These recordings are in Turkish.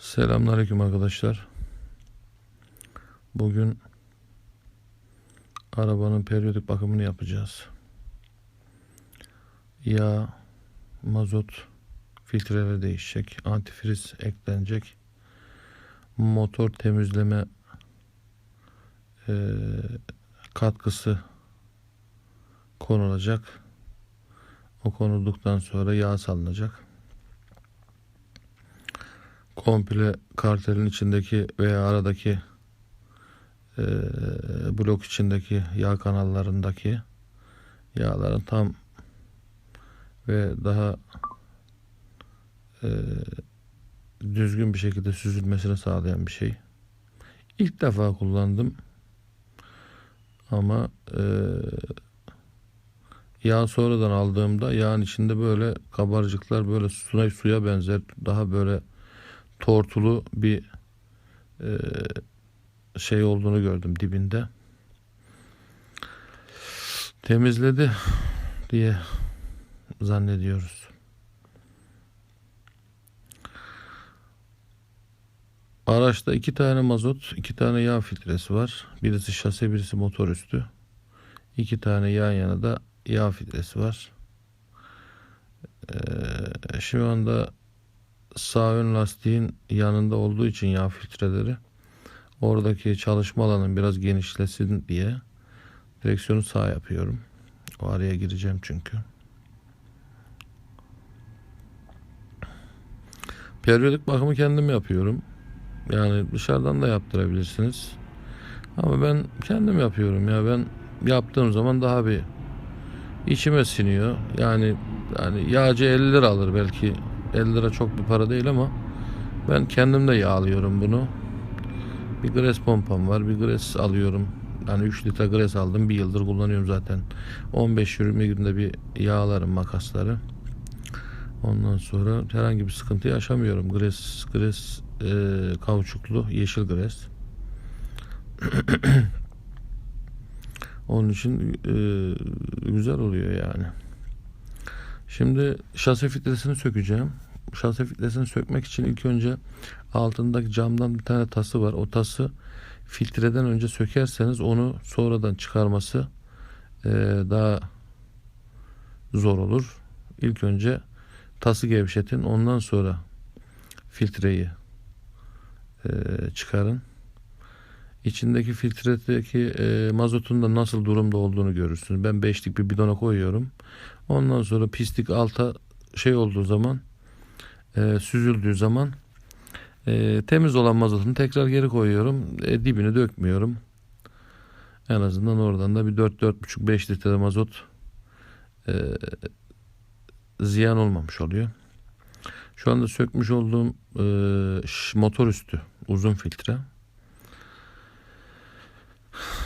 Selamünaleyküm arkadaşlar. Bugün arabanın periyodik bakımını yapacağız. Yağ, mazot filtreleri değişecek, antifriz eklenecek, motor temizleme eee, katkısı konulacak. O konulduktan sonra yağ salınacak komple kartelin içindeki veya aradaki e, blok içindeki yağ kanallarındaki yağların tam ve daha e, düzgün bir şekilde süzülmesini sağlayan bir şey. İlk defa kullandım ama e, yağ sonradan aldığımda yağın içinde böyle kabarcıklar böyle suya, suya benzer daha böyle tortulu bir e, şey olduğunu gördüm dibinde. Temizledi diye zannediyoruz. Araçta iki tane mazot, iki tane yağ filtresi var. Birisi şase, birisi motor üstü. İki tane yan yana da yağ filtresi var. Ee, şu anda sağ ön lastiğin yanında olduğu için yağ filtreleri oradaki çalışma alanın biraz genişlesin diye direksiyonu sağ yapıyorum. O araya gireceğim çünkü. Periyodik bakımı kendim yapıyorum. Yani dışarıdan da yaptırabilirsiniz. Ama ben kendim yapıyorum ya. Ben yaptığım zaman daha bir içime siniyor. Yani yani yağcı 50 lira alır belki 50 lira çok bir para değil ama ben kendim de yağlıyorum bunu. Bir gres pompam var. Bir gres alıyorum. Yani 3 litre gres aldım. Bir yıldır kullanıyorum zaten. 15-20 günde bir yağlarım makasları. Ondan sonra herhangi bir sıkıntı yaşamıyorum. Gres, gres e, kauçuklu yeşil gres. Onun için e, güzel oluyor yani. Şimdi şase filtresini sökeceğim. Şase filtresini sökmek için ilk önce altındaki camdan bir tane tası var. O tası filtreden önce sökerseniz onu sonradan çıkarması e, daha zor olur. İlk önce tası gevşetin. Ondan sonra filtreyi e, çıkarın. İçindeki filtredeki e, mazotun da nasıl durumda olduğunu görürsünüz. Ben beşlik bir bidona koyuyorum. Ondan sonra pislik alta şey olduğu zaman e, süzüldüğü zaman e, temiz olan mazotunu tekrar geri koyuyorum. E, dibini dökmüyorum. En azından oradan da bir 4-4,5-5 litre mazot e, ziyan olmamış oluyor. Şu anda sökmüş olduğum e, motor üstü uzun filtre.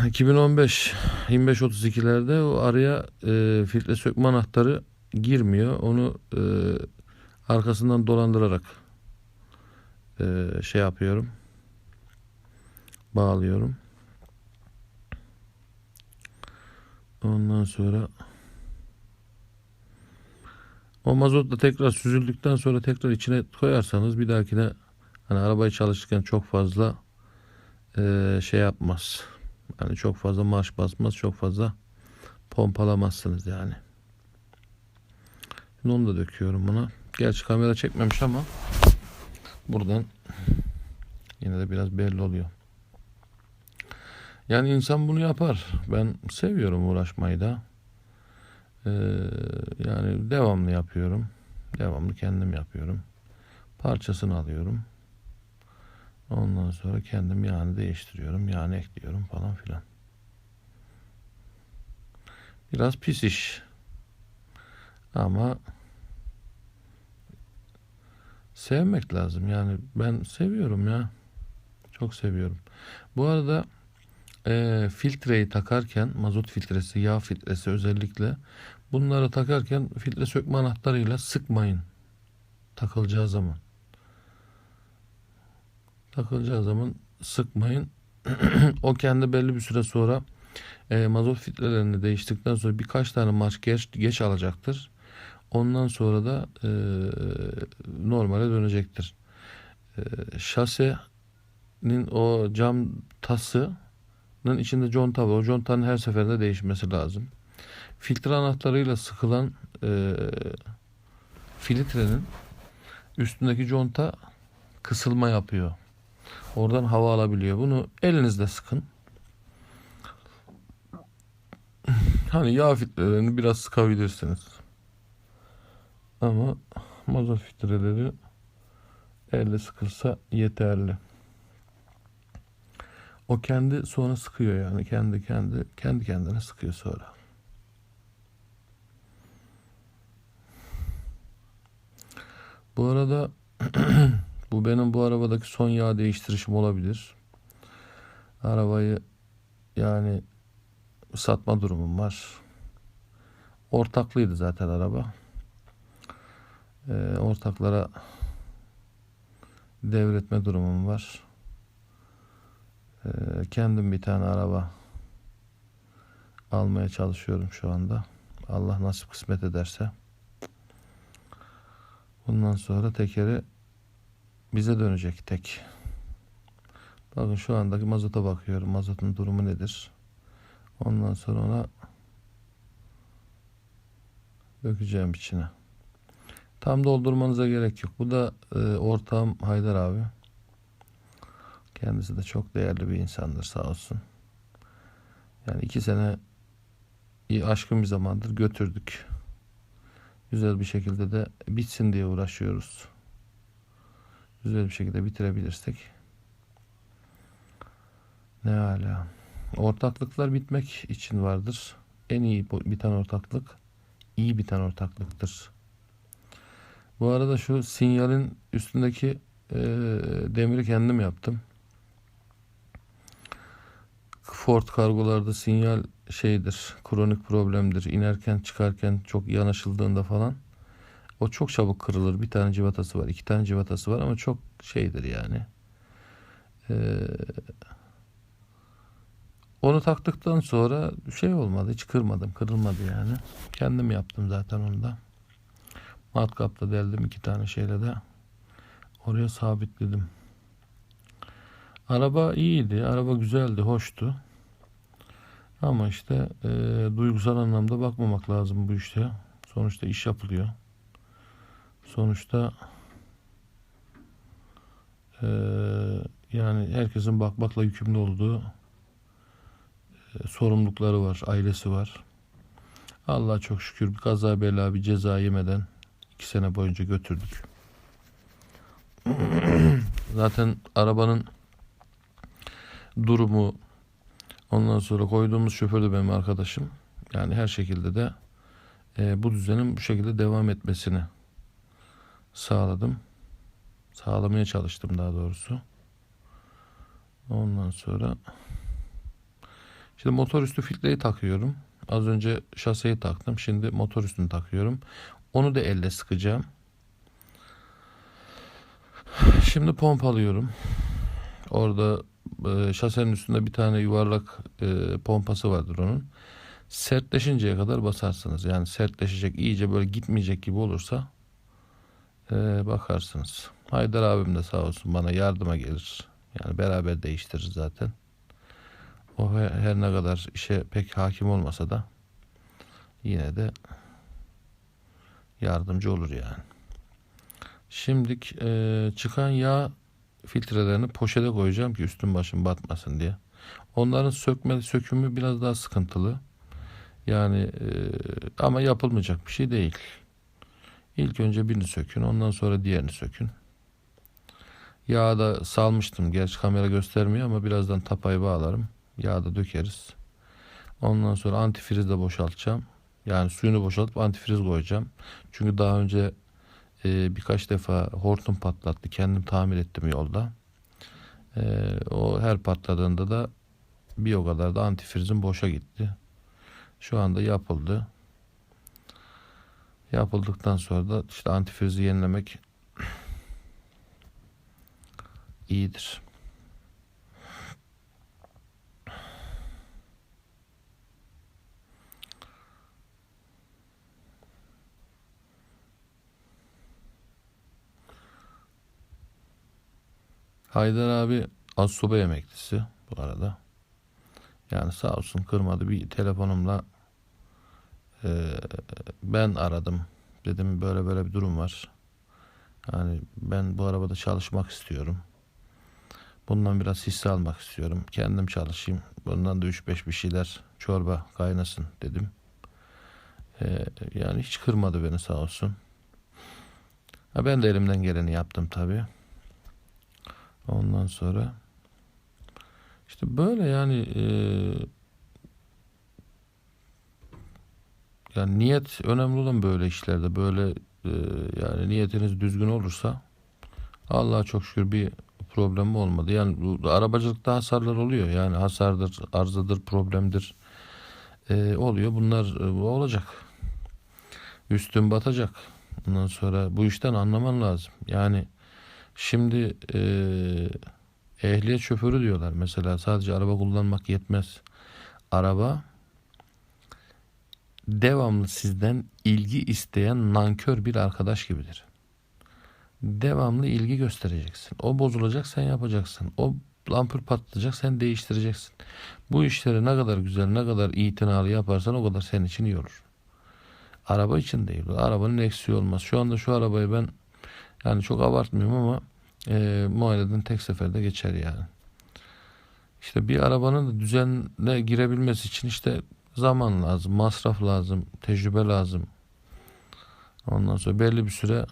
2015 2532'lerde o araya e, filtre sökme anahtarı girmiyor. Onu e, arkasından dolandırarak e, şey yapıyorum. Bağlıyorum. Ondan sonra o mazot da tekrar süzüldükten sonra tekrar içine koyarsanız bir dahakine hani arabayı çalışırken çok fazla e, şey yapmaz. Yani çok fazla marş basmaz, çok fazla pompalamazsınız yani. Şimdi onu da döküyorum buna. Gerçi kamera çekmemiş ama buradan yine de biraz belli oluyor. Yani insan bunu yapar. Ben seviyorum uğraşmayı da. Ee, yani devamlı yapıyorum. Devamlı kendim yapıyorum. Parçasını alıyorum. Ondan sonra kendim yağını değiştiriyorum. Yağını ekliyorum falan filan. Biraz pis iş. Ama sevmek lazım. Yani ben seviyorum ya. Çok seviyorum. Bu arada e, filtreyi takarken mazot filtresi, yağ filtresi özellikle bunları takarken filtre sökme anahtarıyla sıkmayın. Takılacağı zaman takılacağı zaman sıkmayın. o kendi belli bir süre sonra e, mazot filtrelerini değiştikten sonra birkaç tane marş geç, geç alacaktır. Ondan sonra da e, normale dönecektir. e, şasenin o cam tasının içinde conta var. O contanın her seferinde değişmesi lazım. Filtre anahtarıyla sıkılan e, filtrenin üstündeki conta kısılma yapıyor. Oradan hava alabiliyor. Bunu elinizle sıkın. Hani yağ filtrelerini biraz sıkabilirsiniz. Ama mazot filtreleri elle sıkılsa yeterli. O kendi sonra sıkıyor yani kendi kendi kendi kendine sıkıyor sonra. Bu arada bu benim bu arabadaki son yağ değiştirişim olabilir. Arabayı yani satma durumum var. Ortaklıydı zaten araba. Ee, ortaklara devretme durumum var. Ee, kendim bir tane araba almaya çalışıyorum şu anda. Allah nasip kısmet ederse. Bundan sonra tekeri bize dönecek tek. Bakın şu andaki mazota bakıyorum. Mazotun durumu nedir? Ondan sonra ona dökeceğim içine. Tam doldurmanıza gerek yok. Bu da e, ortağım Haydar abi. Kendisi de çok değerli bir insandır sağ olsun. Yani iki sene aşkın bir zamandır götürdük. Güzel bir şekilde de bitsin diye uğraşıyoruz. Güzel bir şekilde bitirebilirsek. Ne hala. Ortaklıklar bitmek için vardır. En iyi biten ortaklık iyi biten ortaklıktır. Bu arada şu sinyalin üstündeki e, demiri kendim yaptım. Ford kargolarda sinyal şeydir, kronik problemdir. İnerken çıkarken çok yanaşıldığında falan o çok çabuk kırılır. Bir tane civatası var, iki tane civatası var ama çok şeydir yani. Ee, onu taktıktan sonra şey olmadı, hiç kırmadım, kırılmadı yani. Kendim yaptım zaten onu da. Matkapla deldim iki tane şeyle de oraya sabitledim. Araba iyiydi, araba güzeldi, hoştu. Ama işte e, duygusal anlamda bakmamak lazım bu işte. Sonuçta iş yapılıyor. Sonuçta e, yani herkesin bakmakla yükümlü olduğu e, sorumlulukları var, ailesi var. Allah çok şükür bir kaza bela bir ceza yemeden iki sene boyunca götürdük. Zaten arabanın durumu ondan sonra koyduğumuz şoför de benim arkadaşım. Yani her şekilde de e, bu düzenin bu şekilde devam etmesini sağladım. Sağlamaya çalıştım daha doğrusu. Ondan sonra şimdi motor üstü filtreyi takıyorum. Az önce şaseyi taktım. Şimdi motor üstünü takıyorum. Onu da elle sıkacağım. Şimdi pompalıyorum. Orada e, şasenin üstünde bir tane yuvarlak e, pompası vardır onun. Sertleşinceye kadar basarsınız. Yani sertleşecek, iyice böyle gitmeyecek gibi olursa e, bakarsınız. Haydar abim de sağ olsun bana yardıma gelir. Yani beraber değiştiririz zaten. O her ne kadar işe pek hakim olmasa da yine de yardımcı olur yani. Şimdilik e, çıkan yağ filtrelerini poşete koyacağım ki üstün başım batmasın diye. Onların sökme sökümü biraz daha sıkıntılı. Yani e, ama yapılmayacak bir şey değil. İlk önce birini sökün, ondan sonra diğerini sökün. Yağı da salmıştım. Gerçi kamera göstermiyor ama birazdan tapayı bağlarım. Yağı da dökeriz. Ondan sonra antifriz de boşaltacağım. Yani suyunu boşaltıp antifriz koyacağım. Çünkü daha önce e, birkaç defa hortum patlattı. Kendim tamir ettim yolda. E, o her patladığında da bir o kadar da antifrizim boşa gitti. Şu anda yapıldı. Yapıldıktan sonra da işte antifrizi yenilemek iyidir. Haydar abi assubay emeklisi bu arada. Yani sağ olsun kırmadı bir telefonumla e, ben aradım. Dedim böyle böyle bir durum var. Yani ben bu arabada çalışmak istiyorum. Bundan biraz hisse almak istiyorum. Kendim çalışayım. Bundan da 3-5 bir şeyler çorba kaynasın dedim. E, yani hiç kırmadı beni sağ olsun. Ha, ben de elimden geleni yaptım tabii. Ondan sonra işte böyle yani e, yani niyet önemli olan böyle işlerde böyle e, yani niyetiniz düzgün olursa Allah'a çok şükür bir problem olmadı. Yani bu arabacılıkta hasarlar oluyor. Yani hasardır, arızadır, problemdir. E, oluyor. Bunlar e, olacak. Üstün batacak. Ondan sonra bu işten anlaman lazım. Yani şimdi e, ehliyet şoförü diyorlar. Mesela sadece araba kullanmak yetmez. Araba devamlı sizden ilgi isteyen nankör bir arkadaş gibidir. Devamlı ilgi göstereceksin. O bozulacak sen yapacaksın. O lampur patlayacak sen değiştireceksin. Bu işleri ne kadar güzel ne kadar itinalı yaparsan o kadar senin için iyi olur. Araba için değil. Arabanın eksiği olmaz. Şu anda şu arabayı ben yani çok abartmıyorum ama e, muayeneden tek seferde geçer yani. İşte bir arabanın da düzenle girebilmesi için işte zaman lazım, masraf lazım, tecrübe lazım. Ondan sonra belli bir süre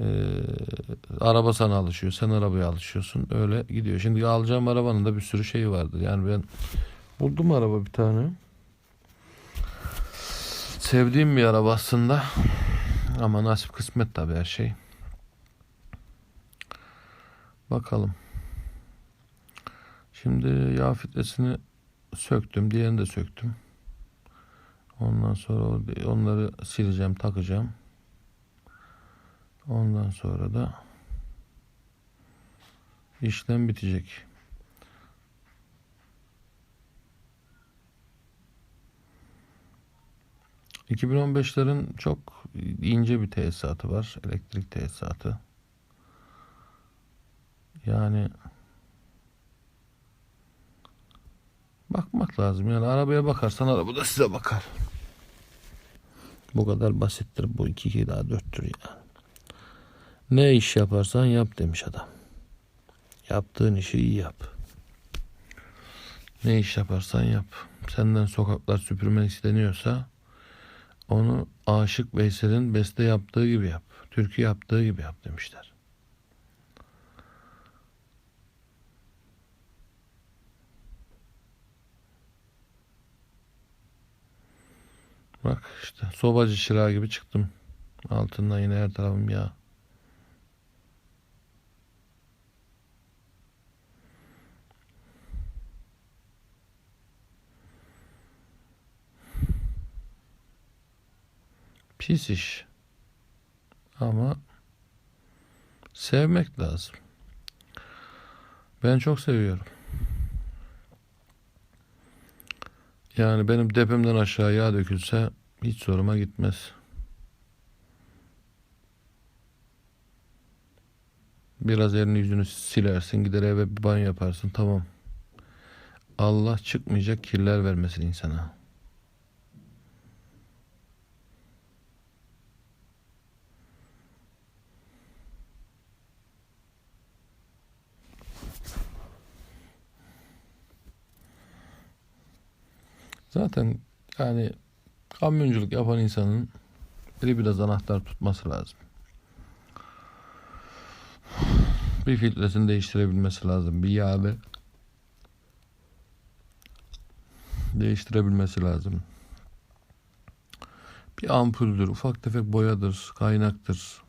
e, araba sana alışıyor, sen arabaya alışıyorsun. Öyle gidiyor. Şimdi alacağım arabanın da bir sürü şeyi vardır. Yani ben buldum araba bir tane. Sevdiğim bir araba aslında. Ama nasip kısmet tabii her şey. Bakalım. Şimdi yağ filtresini söktüm. Diğerini de söktüm. Ondan sonra onları sileceğim, takacağım. Ondan sonra da işlem bitecek. ...2015'lerin çok ince bir tesisatı var. Elektrik tesisatı. Yani lazım. Yani arabaya bakarsan araba da size bakar. Bu kadar basittir. Bu iki iki daha dörttür yani. Ne iş yaparsan yap demiş adam. Yaptığın işi iyi yap. Ne iş yaparsan yap. Senden sokaklar süpürmek isteniyorsa onu Aşık Veysel'in beste yaptığı gibi yap. Türkü yaptığı gibi yap demişler. Bak işte sobacı çırağı gibi çıktım. Altından yine her tarafım yağ. Pis iş. Ama sevmek lazım. Ben çok seviyorum. Yani benim depemden aşağı yağ dökülse hiç soruma gitmez. Biraz elini yüzünü silersin, gider eve bir banyo yaparsın, tamam. Allah çıkmayacak kirler vermesin insana. Zaten yani kamyonculuk yapan insanın eli biraz anahtar tutması lazım. Bir filtresini değiştirebilmesi lazım. Bir yağını değiştirebilmesi lazım. Bir ampuldür, ufak tefek boyadır, kaynaktır.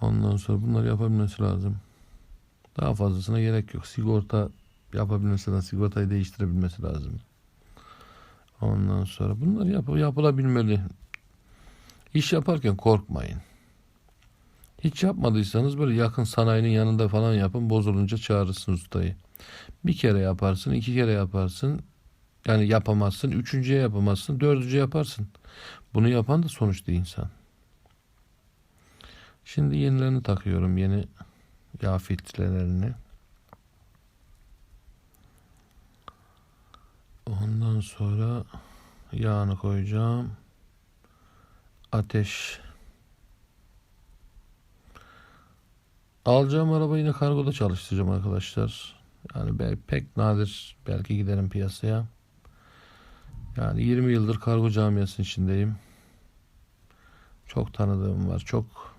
Ondan sonra bunları yapabilmesi lazım. Daha fazlasına gerek yok. Sigorta yapabilmesi lazım. Sigortayı değiştirebilmesi lazım. Ondan sonra bunlar yap yapılabilmeli. İş yaparken korkmayın. Hiç yapmadıysanız böyle yakın sanayinin yanında falan yapın. Bozulunca çağırırsın ustayı. Bir kere yaparsın, iki kere yaparsın. Yani yapamazsın, üçüncüye yapamazsın, dördüncü yaparsın. Bunu yapan da sonuçta insan. Şimdi yenilerini takıyorum. Yeni Yağ. Ondan sonra yağını koyacağım. Ateş. Alacağım arabayı yine kargoda çalıştıracağım arkadaşlar. Yani pek nadir belki giderim piyasaya. Yani 20 yıldır kargo camiasının içindeyim. Çok tanıdığım var. Çok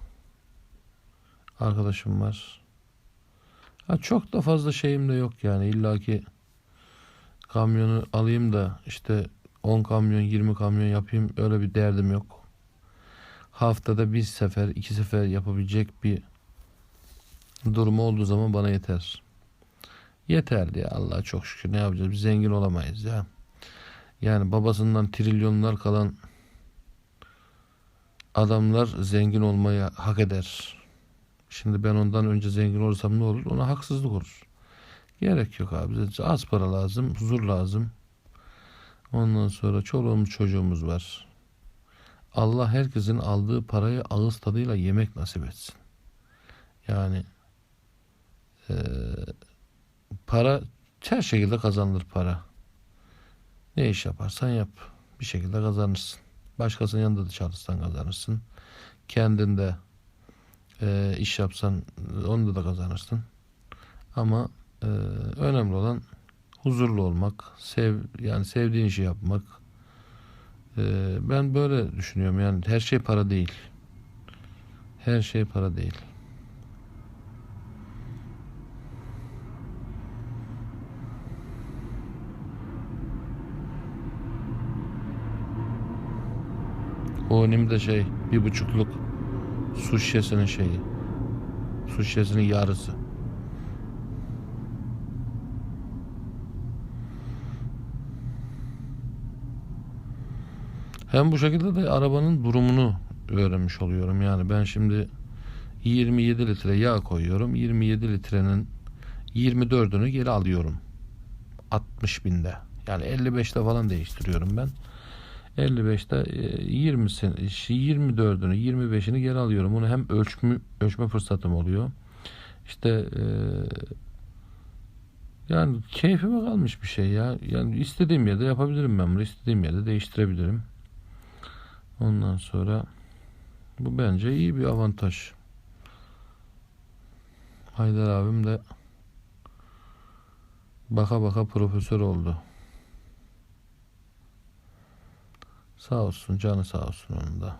arkadaşım var. Ha, çok da fazla şeyim de yok yani. İlla ki kamyonu alayım da işte 10 kamyon 20 kamyon yapayım öyle bir derdim yok. Haftada bir sefer iki sefer yapabilecek bir durumu olduğu zaman bana yeter. Yeter diye Allah'a çok şükür ne yapacağız biz zengin olamayız ya. Yani babasından trilyonlar kalan adamlar zengin olmaya hak eder. Şimdi ben ondan önce zengin olursam ne olur? Ona haksızlık olur. Gerek yok abi. Az para lazım, huzur lazım. Ondan sonra çoluğumuz çocuğumuz var. Allah herkesin aldığı parayı ağız tadıyla yemek nasip etsin. Yani e, para her şekilde kazanılır para. Ne iş yaparsan yap. Bir şekilde kazanırsın. Başkasının yanında da çalışsan kazanırsın. Kendinde e, iş yapsan onu da kazanırsın. Ama e, önemli olan huzurlu olmak, sev yani sevdiğin işi yapmak. E, ben böyle düşünüyorum yani her şey para değil. Her şey para değil. O de şey bir buçukluk su şişesinin şeyi. Su şişesinin yarısı. Hem bu şekilde de arabanın durumunu öğrenmiş oluyorum. Yani ben şimdi 27 litre yağ koyuyorum. 27 litrenin 24'ünü geri alıyorum. 60 binde. Yani 55'te falan değiştiriyorum ben. 55'te 20'sini, 24'ünü, 25'ini geri alıyorum. Bunu hem ölçme, ölçme fırsatım oluyor. İşte e, yani keyfime kalmış bir şey ya. Yani istediğim yerde yapabilirim ben bunu. İstediğim yerde değiştirebilirim. Ondan sonra bu bence iyi bir avantaj. Haydar abim de baka baka profesör oldu. Sağ olsun canı sağ olsun onun da.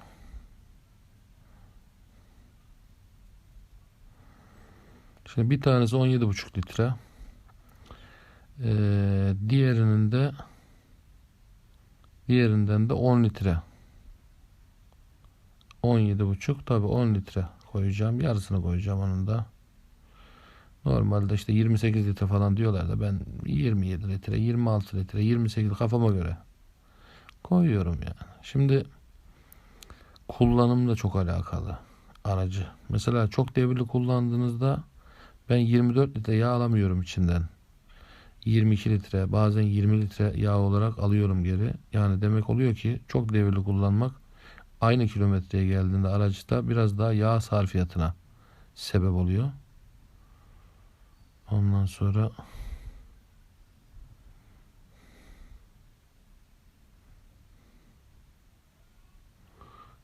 Şimdi bir tanesi 17,5 litre. Ee, diğerinin de diğerinden de 10 litre. 17,5 tabi 10 litre koyacağım. Yarısını koyacağım onun da. Normalde işte 28 litre falan diyorlar da ben 27 litre, 26 litre, 28 kafama göre koyuyorum yani. Şimdi kullanım da çok alakalı aracı. Mesela çok devirli kullandığınızda ben 24 litre yağ alamıyorum içinden. 22 litre bazen 20 litre yağ olarak alıyorum geri. Yani demek oluyor ki çok devirli kullanmak aynı kilometreye geldiğinde araçta biraz daha yağ sarfiyatına sebep oluyor. Ondan sonra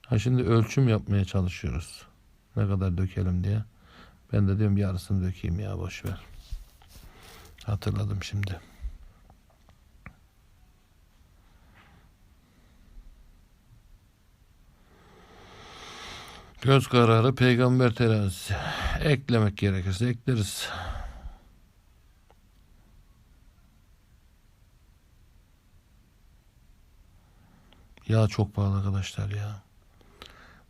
Ha şimdi ölçüm yapmaya çalışıyoruz. Ne kadar dökelim diye. Ben de diyorum yarısını dökeyim ya boş ver. Hatırladım şimdi. Göz kararı peygamber terazisi. Eklemek gerekirse ekleriz. Ya çok pahalı arkadaşlar ya.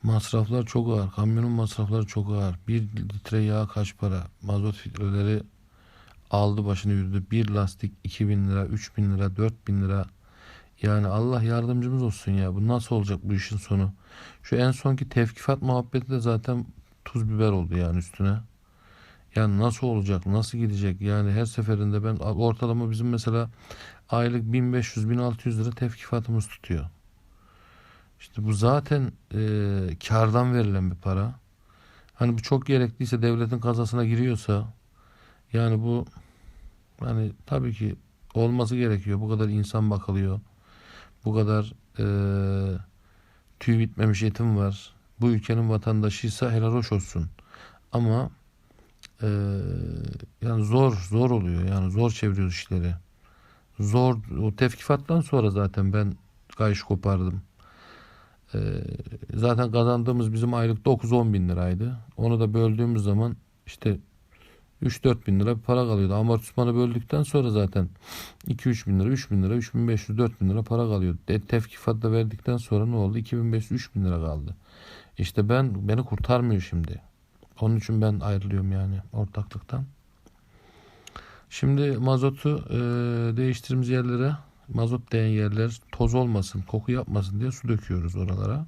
Masraflar çok ağır. Kamyonun masrafları çok ağır. Bir litre yağ kaç para? Mazot filtreleri aldı başını yürüdü. Bir lastik 2000 lira, 3000 lira, 4000 lira. Yani Allah yardımcımız olsun ya. Bu nasıl olacak bu işin sonu? Şu en sonki tevkifat muhabbeti de zaten tuz biber oldu yani üstüne. Yani nasıl olacak? Nasıl gidecek? Yani her seferinde ben ortalama bizim mesela aylık 1500-1600 lira tevkifatımız tutuyor. İşte bu zaten e, kardan verilen bir para. Hani bu çok gerekliyse devletin kasasına giriyorsa yani bu hani tabii ki olması gerekiyor. Bu kadar insan bakılıyor. Bu kadar eee tüy bitmemiş etim var. Bu ülkenin vatandaşıysa helal hoş olsun. Ama eee, yani zor zor oluyor. Yani zor çeviriyoruz işleri. Zor o tevkifattan sonra zaten ben kayış kopardım. Eee, zaten kazandığımız bizim aylık 9-10 bin liraydı. Onu da böldüğümüz zaman işte 3-4 bin lira bir para kalıyordu. Amortismanı böldükten sonra zaten 2-3 bin lira, 3 bin lira, 3500, 4 bin lira para kalıyordu. E, tevkifat da verdikten sonra ne oldu? 2500, 3 bin lira kaldı. İşte ben beni kurtarmıyor şimdi. Onun için ben ayrılıyorum yani ortaklıktan. Şimdi mazotu e, değiştirdiğimiz yerlere mazot değen yerler toz olmasın, koku yapmasın diye su döküyoruz oralara.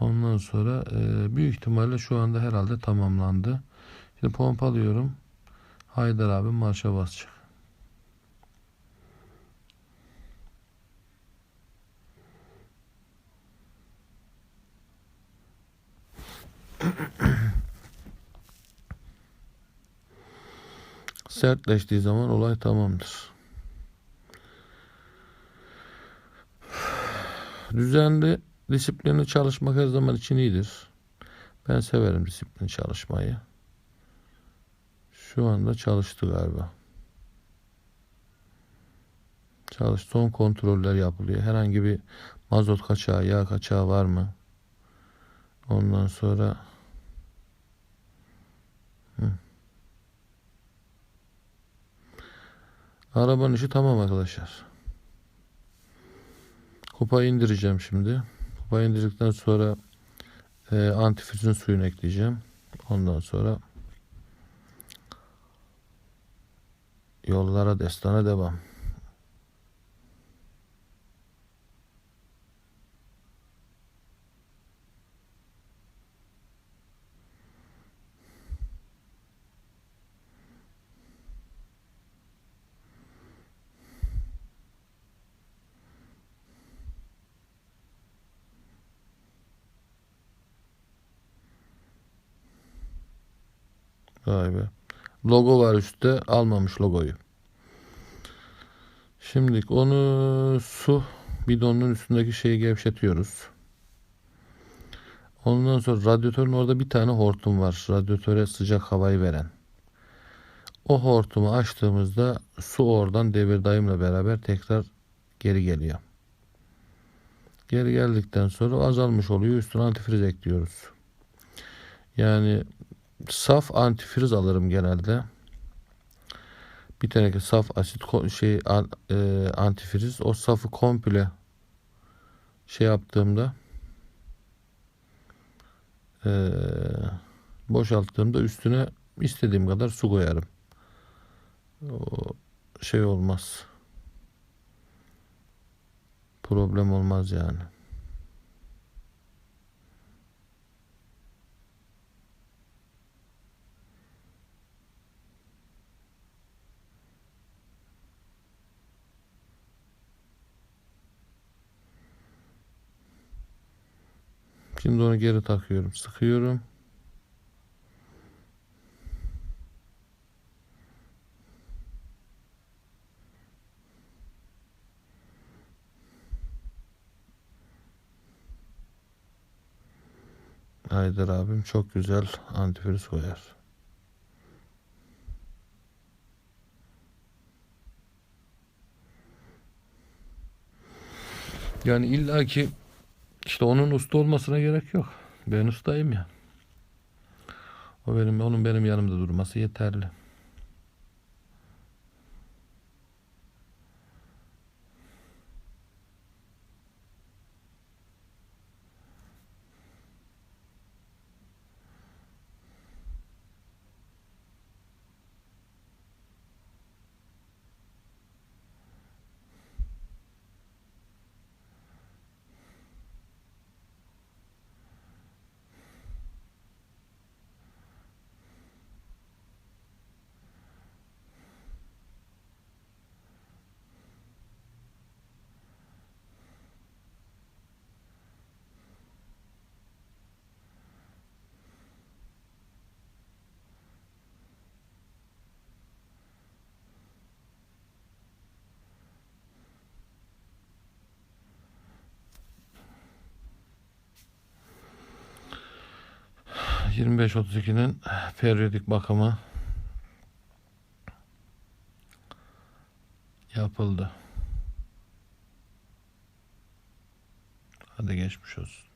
Ondan sonra e, büyük ihtimalle şu anda herhalde tamamlandı. Şimdi pompalıyorum. Haydar abi marşa basacak. Sertleştiği zaman olay tamamdır. Düzenli, disiplinli çalışmak her zaman için iyidir. Ben severim disiplinli çalışmayı. Şu anda çalıştı galiba. Çalış, son kontroller yapılıyor. Herhangi bir mazot kaçağı, yağ kaçağı var mı? Ondan sonra Hı. Arabanın işi tamam arkadaşlar. Kupayı indireceğim şimdi. Kupayı indirdikten sonra e, antifrizin suyunu ekleyeceğim. Ondan sonra Yollara destana devam. Vay be. Logo var üstte. Almamış logoyu. Şimdi onu su bidonunun üstündeki şeyi gevşetiyoruz. Ondan sonra radyatörün orada bir tane hortum var. Radyatöre sıcak havayı veren. O hortumu açtığımızda su oradan devir dayımla beraber tekrar geri geliyor. Geri geldikten sonra azalmış oluyor. Üstüne antifriz ekliyoruz. Yani saf antifriz alırım genelde bir teneke saf asit şey e, antifriz o safı komple şey yaptığımda e, boşalttığımda üstüne istediğim kadar su koyarım. O şey olmaz. Problem olmaz yani. Şimdi onu geri takıyorum. Sıkıyorum. Haydar abim çok güzel antifriz koyar. Yani illaki işte onun usta olmasına gerek yok. Ben ustayım ya. O benim onun benim yanımda durması yeterli. 2532'nin periyodik bakımı yapıldı. Hadi geçmiş olsun.